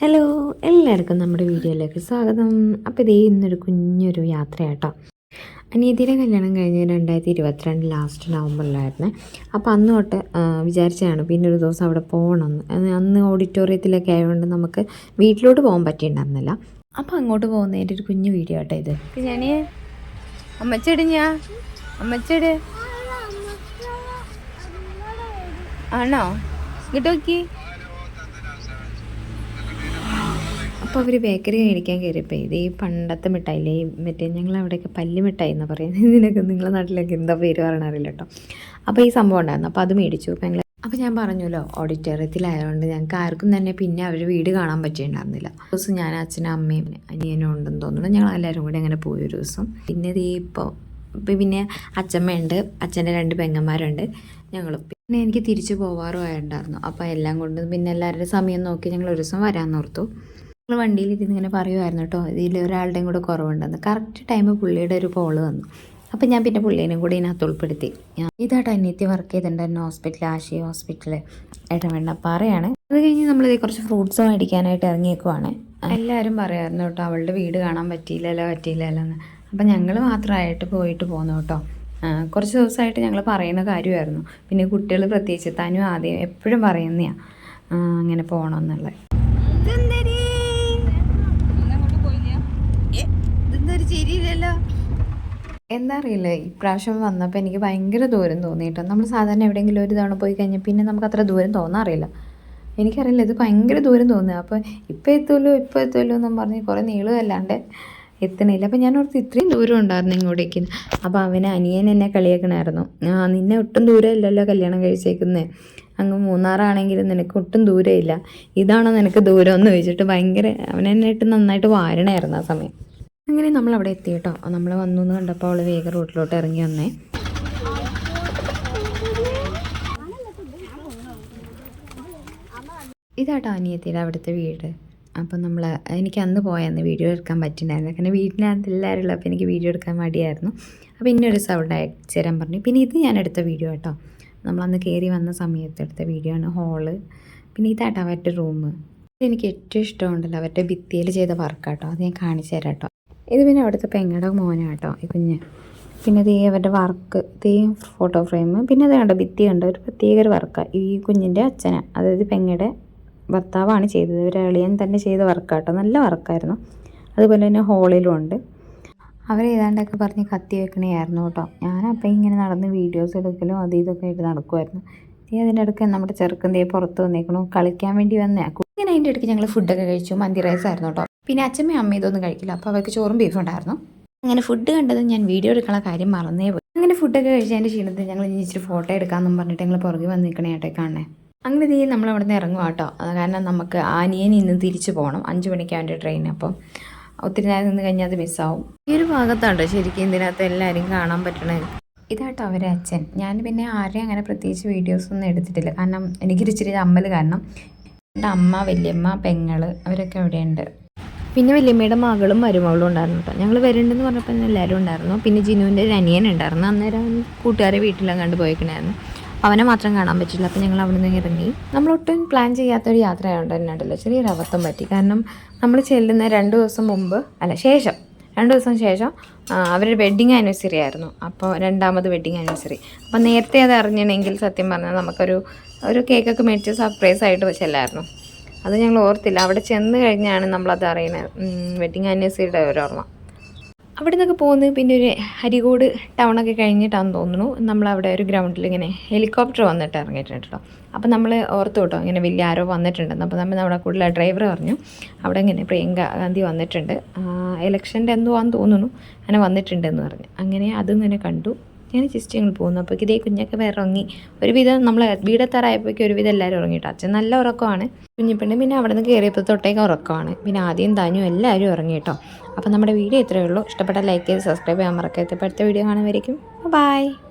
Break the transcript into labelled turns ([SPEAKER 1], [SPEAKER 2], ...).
[SPEAKER 1] Hello എല്ലാവർക്കും നമ്മുടെ വീഡിയോയിലേക്ക് സ്വാഗതം. അപ്പോൾ ഇതേ ഇന്നൊരു കുഞ്ഞൊരു യാത്രയാട്ടോ. അനിയത്തിയുടെ കല്യാണം കഴിഞ്ഞ് രണ്ടായിരത്തി ഇരുപത്തിരണ്ട് ലാസ്റ്റ് നവംബറിലായിരുന്നേ. അപ്പോൾ അന്ന് തൊട്ട് വിചാരിച്ചതാണ് പിന്നെ ഒരു ദിവസം അവിടെ പോകണമെന്ന് അന്ന് ഓഡിറ്റോറിയത്തിലൊക്കെ ആയതുകൊണ്ട് നമുക്ക് വീട്ടിലോട്ട് പോകാൻ പറ്റിയിട്ടുണ്ടായിരുന്നില്ല. അപ്പോൾ അങ്ങോട്ട് പോകുന്നതിന്റെ ഒരു കുഞ്ഞു വീഡിയോ ആട്ടോ ഇത്.
[SPEAKER 2] ഞാനേ ഞാൻ അമ്മച്ചട് ആണോ? ഇങ്ങോട്ട് നോക്കി.
[SPEAKER 1] അപ്പോൾ അവർ ബേക്കറി മേടിക്കാൻ കയറിയപ്പോൾ ഇത് ഈ പണ്ടത്തെ മിഠായില്ലേ? ഈ മറ്റേ ഞങ്ങൾ അവിടെയൊക്കെ പല്ലി മിഠായി എന്ന് പറയുന്നത്. ഇതിനൊക്കെ നിങ്ങളുടെ നാട്ടിലൊക്കെ എന്താ പേര് പറയണറിയില്ല കേട്ടോ അപ്പോൾ ഈ സംഭവം ഉണ്ടായിരുന്നു. അപ്പോൾ അത് മേടിച്ചു. അപ്പോൾ ഞങ്ങൾ അപ്പോൾ ഞാൻ പറഞ്ഞല്ലോ ഓഡിറ്റോറിയത്തിലായതുകൊണ്ട് ഞങ്ങൾക്ക് ആർക്കും തന്നെ പിന്നെ അവർ വീട് കാണാൻ പറ്റിയിട്ടുണ്ടായിരുന്നില്ല. ഒരു ദിവസം ഞാൻ അച്ഛനും അമ്മയും അനിയനും ഉണ്ടെന്ന് തോന്നുന്നു. ഞങ്ങൾ എല്ലാവരും കൂടി അങ്ങനെ പോയി ഒരു ദിവസം. പിന്നെ ഇത് ഇപ്പോൾ ഇപ്പം പിന്നെ അച്ഛമ്മയുണ്ട്. അച്ഛന്റെ രണ്ട് പെങ്ങന്മാരുണ്ട്. ഞങ്ങൾ പിന്നെ എനിക്ക് തിരിച്ചു പോവാറുമായിട്ടുണ്ടായിരുന്നു അപ്പോൾ എല്ലാം കൊണ്ട് പിന്നെ എല്ലാവരുടെ സമയം നോക്കി ഞങ്ങൾ ഒരു ദിവസം വരാൻ ഓർത്തു. ഞങ്ങൾ വണ്ടിയിൽ ഇരുന്ന് ഇങ്ങനെ പറയുമായിരുന്നു കേട്ടോ ഇതിൽ ഒരാളുടെയും കൂടെ കുറവുണ്ടെന്ന്. കറക്റ്റ് ടൈം പുള്ളിയുടെ ഒരു കോൾ വന്നു. അപ്പം ഞാൻ പിന്നെ പുള്ളീനെയും കൂടി ഇതിനകത്ത് ഉൾപ്പെടുത്തി. ഞാൻ ഇതാട്ടോ അനിയത്തി വർക്ക് ചെയ്തിട്ടുണ്ടായിരുന്നു ഹോസ്പിറ്റൽ ആശി ഹോസ്പിറ്റൽ ഇടവെണ്ണപ്പാറയാണ് അത് കഴിഞ്ഞ് നമ്മളിത് കുറച്ച് ഫ്രൂട്ട്സ് മേടിക്കാനായിട്ട് ഇറങ്ങിയേക്കുവാണ്. എല്ലാവരും പറയായിരുന്നു കേട്ടോ അവളുടെ വീട് കാണാൻ പറ്റിയില്ലല്ലോ പറ്റിയില്ലല്ലോ എന്ന്. അപ്പം ഞങ്ങൾ മാത്രമായിട്ട് പോയിട്ട് പോന്നു കേട്ടോ. കുറച്ച് ദിവസമായിട്ട് ഞങ്ങൾ പറയുന്ന കാര്യമായിരുന്നു. പിന്നെ കുട്ടികൾ പ്രത്യേകിച്ച് തനും ആദ്യം എപ്പോഴും പറയുന്നതാണ് അങ്ങനെ പോകണമെന്നുള്ളത്
[SPEAKER 2] ഇതൊന്നൊരു ചിരിയില്ലല്ലോ.
[SPEAKER 1] എന്താ അറിയില്ല. ഇപ്രാവശ്യം വന്നപ്പോൾ എനിക്ക് ഭയങ്കര ദൂരം തോന്നിയിട്ടോ നമ്മൾ സാധാരണ എവിടെയെങ്കിലും ഒരു തവണ പോയി കഴിഞ്ഞാൽ പിന്നെ നമുക്ക് അത്ര ദൂരം തോന്നാറില്ല എനിക്കറിയില്ല ഇത് ഭയങ്കര ദൂരം തോന്നുക അപ്പോൾ ഇപ്പോൾ എത്തുമല്ലോ ഇപ്പോൾ എത്തുമല്ലോ എന്നും പറഞ്ഞ് കുറേ നീളമല്ലാണ്ട് എത്തണില്ല. അപ്പോൾ ഞാൻ ഓർത്ത് ഇത്രയും ദൂരം ഉണ്ടായിരുന്നു ഇങ്ങോട്ടേക്ക്. അപ്പോൾ അവന് അനിയൻ എന്നെ കളിയാക്കണമായിരുന്നു ആ നിന്നെ ഒട്ടും ദൂരമില്ലല്ലോ കല്യാണം കഴിച്ചേക്കുന്നത് അങ്ങ് മൂന്നാറാണെങ്കിലും നിനക്ക് ഒട്ടും ദൂരമില്ല. ഇതാണോ നിനക്ക് ദൂരം എന്ന് ചോദിച്ചിട്ട് ഭയങ്കര അവനെന്നിട്ട് നന്നായിട്ട് വാരണമായിരുന്നു ആ സമയം. അങ്ങനെ നമ്മൾ അവിടെ എത്തി കേട്ടോ. നമ്മൾ വന്നു എന്ന് കണ്ടപ്പോൾ അവൾ വേഗം റോട്ടിലോട്ട് ഇറങ്ങി വന്നേ. ഇതാട്ടോ അനിയത്തിയുടെ അവിടുത്തെ വീട്. അപ്പം നമ്മൾ എനിക്ക് അന്ന് പോയെന്ന് വീഡിയോ എടുക്കാൻ പറ്റിയിട്ടുണ്ടായിരുന്നു കാരണം വീട്ടിനകത്ത് എല്ലാവരും ഉള്ളപ്പോൾ എനിക്ക് വീഡിയോ എടുക്കാൻ മടിയായിരുന്നു. അപ്പോൾ ഇന്നൊരു സൗണ്ട് അയച്ചു പറഞ്ഞു. പിന്നെ ഇത് ഞാൻ എടുത്ത വീഡിയോ കേട്ടോ. നമ്മളന്ന് കയറി വന്ന സമയത്ത് എടുത്ത വീഡിയോ ആണ് ഹോൾ പിന്നെ ഇതാട്ടോ അവരുടെ റൂം എനിക്ക് ഏറ്റവും ഇഷ്ടമുണ്ടല്ലോ അവരുടെ ഭിത്തിയിൽ ചെയ്ത വർക്കാട്ടോ അത് ഞാൻ കാണിച്ചു തരാം കേട്ടോ. ഇത് പിന്നെ അവിടുത്തെ പെങ്ങടെ മോനാട്ടോ ഈ കുഞ്ഞ്. പിന്നെ ദേ അവരുടെ വർക്ക് ദേ ഫോട്ടോ ഫ്രെയിം പിന്നെ അത് കണ്ടോ ഭിത്തി കണ്ടോ ഒരു പ്രത്യേക ഒരു വർക്കാണ് ഈ കുഞ്ഞിന്റെ അച്ഛനാണ് അതായത് പെങ്ങയുടെ ഭർത്താവാണ് ചെയ്തത്. ഒരു എളിയൻ തന്നെ ചെയ്ത വർക്കാട്ടോ നല്ല വർക്കായിരുന്നു അതുപോലെ തന്നെ ഹോളിലും ഉണ്ട്. അവർ ഏതാണ്ടൊക്കെ പറഞ്ഞ് കത്തി വെക്കണേയായിരുന്നു കേട്ടോ. ഞാനപ്പോൾ ഇങ്ങനെ നടന്ന് വീഡിയോസ് എടുക്കലും അത് ഇതൊക്കെ ആയിട്ട് നടക്കുമായിരുന്നു ഈ അതിന്റെ ഇടയ്ക്ക് നമ്മുടെ ചെറുക്കൻ പുറത്ത് വന്നേക്കണു കളിക്കാൻ വേണ്ടി വന്നേ. ഇങ്ങനെ അതിന്റെ ഇടയ്ക്ക് ഞങ്ങൾ ഫുഡൊക്കെ കഴിച്ചു മന്തി റൈസ് ആയിരുന്നു കേട്ടോ. പിന്നെ അച്ഛമ്മയും അമ്മയും ഇതൊന്നും കഴിക്കില്ല. അപ്പോൾ അവർക്ക് ചോറും ബീഫും ഉണ്ടായിരുന്നു. അങ്ങനെ ഫുഡ് കണ്ടത് ഞാൻ വീഡിയോ എടുക്കാനുള്ള കാര്യം മറന്നേ പോയി. അങ്ങനെ ഫുഡൊക്കെ കഴിച്ചതിന്റെ ക്ഷീണത്തിൽ ഞങ്ങൾ ഇനി ഇച്ചിരി ഫോട്ടോ എടുക്കാമെന്നും പറഞ്ഞിട്ട് ഞങ്ങൾ പുറകെ വന്ന് നിൽക്കണേ ഏട്ടെ കാണണേ. അങ്ങനെ തീ നമ്മൾ അവിടെ നിന്ന് ഇറങ്ങും കേട്ടോ കാരണം നമുക്ക് ആനിയൻ നിന്ന് തിരിച്ചു പോകണം. അഞ്ച് മണിക്ക് അവന്റെ ട്രെയിൻ അപ്പം ഒത്തിരി നേരം നിന്ന് കഴിഞ്ഞാൽ അത് മിസ്സാവും ഈ ഒരു ഭാഗത്താണ്ടോ ശരിക്കും ഇതിനകത്ത് എല്ലാവരും കാണാൻ പറ്റണേ? ഇതാട്ടോ അവരെ അച്ഛൻ. ഞാൻ പിന്നെ ആരെയും അങ്ങനെ പ്രത്യേകിച്ച് വീഡിയോസൊന്നും എടുത്തിട്ടില്ല. കാരണം എനിക്കൊരു ഇച്ചിരി അമ്മൽ കാരണം. എന്റെ അമ്മ വല്യമ്മ പെങ്ങൾ അവരൊക്കെ അവിടെയുണ്ട്. പിന്നെ വല്യമ്മയുടെ മകളും മരുമകളും ഉണ്ടായിരുന്നു കേട്ടോ ഞങ്ങൾ വരുന്നുണ്ടെന്ന് പറഞ്ഞപ്പോൾ എല്ലാവരും ഉണ്ടായിരുന്നു. പിന്നെ ജിനുവിന്റെ ഒരു അനിയൻ ഉണ്ടായിരുന്നു. അന്നേരം കൂട്ടുകാരെ വീട്ടിലും കണ്ട് പോയിക്കണായിരുന്നു. അവനെ മാത്രം കാണാൻ പറ്റില്ല അപ്പോൾ ഞങ്ങൾ അവിടെ നിന്ന് ഇറങ്ങി. നമ്മളൊട്ടും പ്ലാൻ ചെയ്യാത്തൊരു യാത്ര ആയതുകൊണ്ട് തന്നെ ഉണ്ടല്ലോ. ചെറിയൊരു അബദ്ധം പറ്റി. കാരണം നമ്മൾ ചെല്ലുന്ന രണ്ട് ദിവസം മുമ്പ് അല്ല ശേഷം. രണ്ട് ദിവസം ശേഷം അവരുടെ വെഡ്ഡിങ് ആനിവേഴ്സറി ആയിരുന്നു. അപ്പോൾ രണ്ടാമത് വെഡ്ഡിങ് ആനിവേഴ്സറി അപ്പോൾ നേരത്തെ അത് അറിഞ്ഞിരുന്നെങ്കിൽ സത്യം പറഞ്ഞാൽ നമുക്കൊരു ഒരു കേക്കൊക്കെ മേടിച്ച് സർപ്രൈസ് ആയിട്ട് ചെല്ലായിരുന്നു. അത് ഞങ്ങൾ ഓർത്തില്ല. അവിടെ ചെന്ന് കഴിഞ്ഞാണ് നമ്മളത് അറിയുന്നത് വെഡിങ് ആനിവേഴ്സറിയുടെ ഒരു ഓർമ്മ. അവിടെ നിന്നൊക്കെ പോകുന്നത് പിന്നെ ഒരു ഹരികോട് ടൗണൊക്കെ കഴിഞ്ഞിട്ടാണെന്ന് തോന്നുന്നു. നമ്മളവിടെ ഒരു ഗ്രൗണ്ടിൽ ഇങ്ങനെ ഹെലികോപ്റ്റർ വന്നിട്ട് ഇറങ്ങിയിട്ടുണ്ട് കേട്ടോ അപ്പോൾ നമ്മൾ ഓർത്തു കേട്ടോ ഇങ്ങനെ വലിയ ആരോ വന്നിട്ടുണ്ടെന്ന്. അപ്പോൾ നമ്മൾ നമ്മുടെ കൂടുതൽ ഡ്രൈവർ പറഞ്ഞു. അവിടെ ഇങ്ങനെ പ്രിയങ്ക ഗാന്ധി വന്നിട്ടുണ്ട്. ഇലക്ഷന്റെ എന്തോ ആണെന്ന് തോന്നുന്നു. അങ്ങനെ വന്നിട്ടുണ്ടെന്ന് പറഞ്ഞു. അങ്ങനെ അതും ഇങ്ങനെ കണ്ടു. ഞാൻ ജസ്റ്റ് ഞങ്ങൾ പോകുന്നു അപ്പോൾ ഇതേ കുഞ്ഞൊക്കെ ഇറങ്ങി ഒരുവിധം നമ്മൾ വീടെത്താറായപ്പോഴേക്കും ഒരുവിധം എല്ലാവരും ഉറങ്ങിട്ടോ. അച്ഛൻ നല്ല ഉറക്കമാണ്. കുഞ്ഞിപ്പെണ്ണ് പിന്നെ അവിടെ നിന്ന് കയറിയപ്പോൾ തൊട്ടേക്ക് ഉറക്കമാണ്. പിന്നെ ആദ്യം താനും എല്ലാവരും ഉറങ്ങി കേട്ടോ അപ്പോൾ നമ്മുടെ വീഡിയോ ഇത്രയേ ഉള്ളൂ. ഇഷ്ടപ്പെട്ട ലൈക്ക് ചെയ്ത് സബ്സ്ക്രൈബ് ചെയ്യാൻ മറക്കരുത്. ഇപ്പോൾ അടുത്ത വീഡിയോ കാണുമായിരിക്കും ബൈ